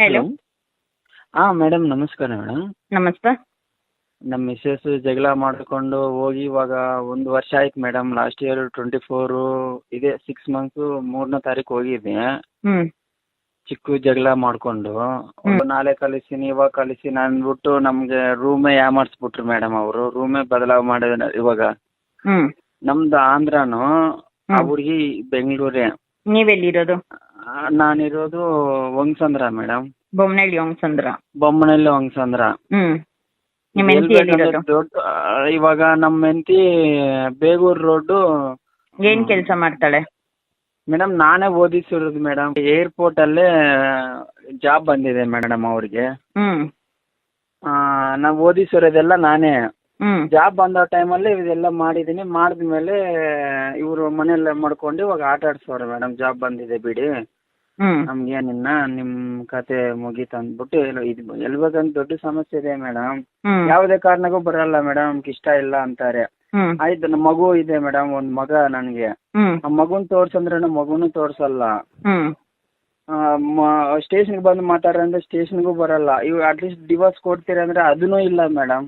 Hello. ಹಾ madam ನಮಸ್ಕಾರ madam ನಮಸ್ತೆ. ನಮ್ಮ ಮಿಸ್ಸಸ್ ಜಗಳ ಮಾಡಿಕೊಂಡು ಹೋಗಿ ಇವಾಗ ಒಂದು ವರ್ಷ ಆಯ್ತು madam last year twenty four ಇದೆ ಸಿಕ್ಸ್ ಮಂತ್ಸ್ ಮೂರನೇ ತಾರೀಕು ಹೋಗಿದ್ದೆ ಚಿಕ್ಕ ಜಗಳ ಮಾಡಿಕೊಂಡು ನಾಳೆ ಕಳಿಸ್ತೀನಿ ಇವಾಗ ಕಳಿಸ್ತೀನಿ ಅಂದ್ಬಿಟ್ಟು ನಮಗೆ ರೂಮೇ ಯಾಮಾರಿಸ್ಬಿಟ್ರು ಮೇಡಮ್ ಅವರು. ರೂಮೇ ಬದಲಾವ್ ಮಾಡಿದ ಇವಾಗ ನಮ್ದು ಆಂಧ್ರನು ಆ. ಹುಡುಗಿ ಬೆಂಗಳೂರೇ. ನೀವೆಲ್ಲಿರೋದು? ನಾನಿರೋದು ಹೊಂಗ್ಸಂದ್ರ ಮೇಡಮ್ ಬೊಮ್ಮನಹಳ್ಳಿ ಹೊಂಗ್ಸಂದ್ರ. ಬೊಮ್ಮನಹಳ್ಳಿ ಹೊಂಗ್ಸಂದ್ರ. ಹ್ಮ್. ಹೆಂಡತಿ ಎಲ್ಲಿರೋದು? ದೊಡ್ಡ ಆ, ಇವಾಗ ನಮ್ಮ ಹೆಂಡತಿ ಬೇಗೂರ್ ರೋಡ್ ಏನ್ ಕೆಲಸ ಮಾಡ್ತಾಳೆ? ಮೇಡಮ್ ನಾನೇ ಓದಿಸಿರೋದು ಮೇಡಮ್ ಏರ್ಪೋರ್ಟ್ ಅಲ್ಲೇ ಜಾಬ್ ಬಂದಿದೆ ಮೇಡಮ್ ಅವ್ರಿಗೆ. ಆ ನಾವು ಓದಿಸಿರೋದೆಲ್ಲ ನಾನೇ. ಜಾಬ್ ಬಂದ ಟೈಮಲ್ಲಿ ಇದೆಲ್ಲ ಮಾಡಿದೀನಿ. ಮಾಡಿದ್ಮೇಲೆ ಇವರು ಮನೆಯಲ್ಲೇ ಮಾಡ್ಕೊಂಡು ಇವಾಗ ಆಟ ಆಡ್ಸೋರು ಮೇಡಮ್ ಜಾಬ್ ಬಂದಿದೆ ಬಿಡಿ. ಹ್ಞೂ ನಮ್ಗೇನಿನ್ನ ನಿಮ್ ಕತೆ ಮುಗೀತು ಅಂದ್ಬಿಟ್ಟು ಎಲ್ಲ ದೊಡ್ಡ ಸಮಸ್ಯೆ ಇದೆ ಮೇಡಮ್. ಯಾವುದೇ ಕಾರಣಕ್ಕೂ ಬರಲ್ಲ ಮೇಡಮ್ ನಮ್ಗೆ ಇಷ್ಟ ಇಲ್ಲ ಅಂತಾರೆ. ಆಯ್ತು ನಮ್ಮ ಮಗು ಇದೆ ಮೇಡಮ್ ಒಂದ್ ಮಗ ನನ್ಗೆ. ಆ ಮಗುನ್ ತೋರ್ಸಂದ್ರೆ ನಮ್ಮ ಮಗುನು ತೋರ್ಸಲ್ಲ. ಸ್ಟೇಷನ್ ಬಂದು ಸ್ಟೇಷನ್ ಸ್ಟೇಷನ್ಗೂ ಬರಲ್ಲ. ಇವು ಅಟ್ಲೀಸ್ಟ್ ಡಿವೋರ್ಸ್ ಕೊಡ್ತೀರಾ ಅಂದ್ರೆ ಅದನ್ನೂ ಇಲ್ಲ ಮೇಡಮ್.